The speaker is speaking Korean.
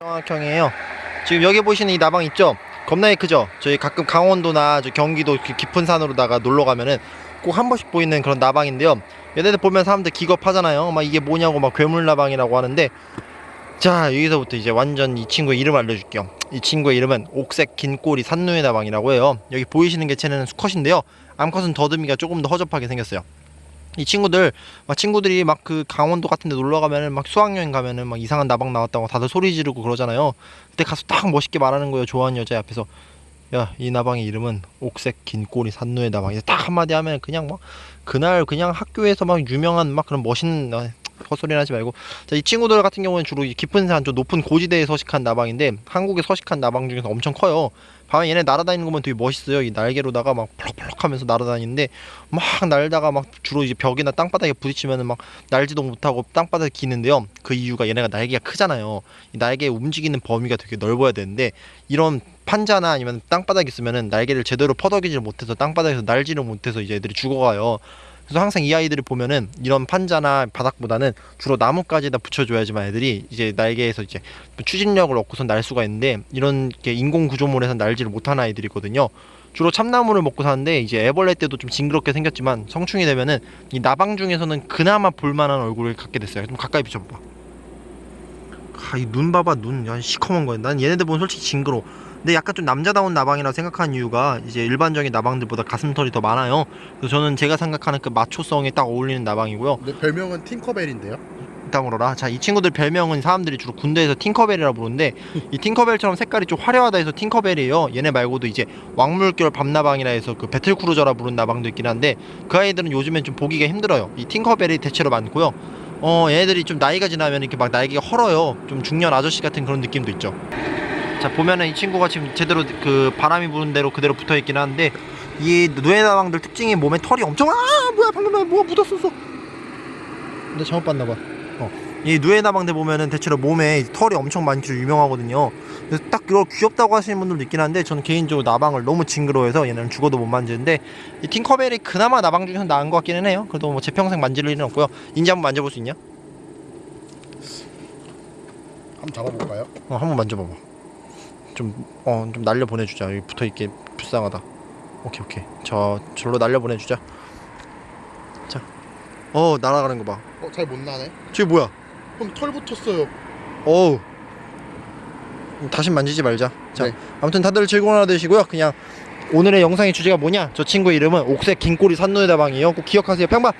정확형이에요. 지금 여기 보시는 이 나방 있죠? 겁나게 크죠? 저희 가끔 강원도나 저 경기도 그 깊은 산으로다가 놀러 가면은 꼭 한 번씩 보이는 그런 나방인데요. 얘네들 보면 사람들 기겁하잖아요. 막 이게 뭐냐고 막 괴물 나방이라고 하는데 자 여기서부터 이제 완전 이 친구의 이름 알려줄게요. 이 친구의 이름은 옥색 긴꼬리 산누에 나방이라고 해요. 여기 보이시는 개체는 수컷인데요. 암컷은 더듬이가 조금 더 허접하게 생겼어요. 이 친구들 막 친구들이 막 그 강원도 같은 데 놀러 가면은 막 수학여행 가면은 막 이상한 나방 나왔다고 다들 소리 지르고 그러잖아요. 그때 가서 딱 멋있게 말하는 거예요. 좋아하는 여자 앞에서 야 이 나방의 이름은 옥색 긴 꼬리 산누의 나방이다. 딱 한마디 하면 그냥 막 그날 그냥 학교에서 막 유명한 막 그런 멋있는 어, 헛소리 하지 말고 자, 이 친구들 같은 경우는 주로 이 깊은 산 좀 높은 고지대에 서식한 나방인데 한국에 서식한 나방 중에서 엄청 커요. 밤에 얘네 날아다니는 거 보면 되게 멋있어요. 이 날개로다가 막 펄럭펄럭 하면서 날아다니는데 막 날다가 막 주로 이제 벽이나 땅바닥에 부딪히면은 막 날지도 못하고 땅바닥에 기는데요. 그 이유가 얘네가 날개가 크잖아요. 이 날개 움직이는 범위가 되게 넓어야 되는데 이런 판자나 아니면 땅바닥에 있으면은 날개를 제대로 퍼덕이질 못해서 땅바닥에서 날지를 못해서 이제 애들이 죽어가요. 그래서 항상 이 아이들을 보면은 이런 판자나 바닥보다는 주로 나뭇가지에다 붙여줘야지만 애들이 이제 날개에서 이제 추진력을 얻고서 날 수가 있는데 이런 게 인공 구조물에서 날지를 못하는 아이들이거든요. 주로 참나무를 먹고 사는데 이제 애벌레 때도 좀 징그럽게 생겼지만 성충이 되면은 이 나방 중에서는 그나마 볼만한 얼굴을 갖게 됐어요. 좀 가까이 비춰봐. 아, 이 눈 봐봐 눈, 야 시커먼 거야. 난 얘네들 보면 솔직히 징그러. 근데 약간 좀 남자다운 나방이라고 생각하는 이유가 이제 일반적인 나방들보다 가슴털이 더 많아요. 그래서 저는 제가 생각하는 그 마초성에 딱 어울리는 나방이고요. 근데 별명은 팅커벨인데요. 이따물어라. 자, 이 친구들 별명은 사람들이 주로 군대에서 팅커벨이라고 부르는데 이 팅커벨처럼 색깔이 좀 화려하다 해서 팅커벨이에요. 얘네 말고도 이제 왕물결 밤나방이라 해서 그 배틀크루저라 부르는 나방도 있긴 한데 그 아이들은 요즘엔 좀 보기가 힘들어요. 이 팅커벨이 대체로 많고요. 어, 얘네들이 좀 나이가 지나면 이렇게 막 날개가 헐어요. 좀 중년 아저씨 같은 그런 느낌도 있죠. 자, 보면은 이 친구가 지금 제대로 그 바람이 부는 대로 그대로 붙어 있긴 한데 이 누에나방들 특징이 몸에 털이 엄청 아 뭐야 방금 뭐가 묻었었어. 근데 잘못 봤나 봐. 어. 이 누에나방들 보면은 대체로 몸에 털이 엄청 많기로 유명하거든요. 그래서 딱 그걸 귀엽다고 하시는 분들도 있긴 한데 저는 개인적으로 나방을 너무 징그러워해서 얘는 죽어도 못 만지는데 이 팅커벨이 그나마 나방 중에서 나은 것 같기는 해요. 그래도 뭐 제 평생 만질 일은 없고요. 인지 한번 만져볼 수 있냐? 한번 잡아볼까요? 어, 한번 만져봐봐. 좀, 어, 좀 날려 보내주자. 여기 붙어 있게 불쌍하다. 오케이, 오케이. 저, 절로 날려 보내주자. 자, 어, 날아가는 거 봐. 어, 잘 못 나네. 저기 뭐야? 형털 붙었어요. 어우. 다시 만지지 말자. 자, 네. 아무튼 다들 즐거운 하루 되시고요. 그냥 오늘의 영상의 주제가 뭐냐? 저 친구 이름은 옥색 긴꼬리 산노에다방이에요. 꼭 기억하세요. 평바.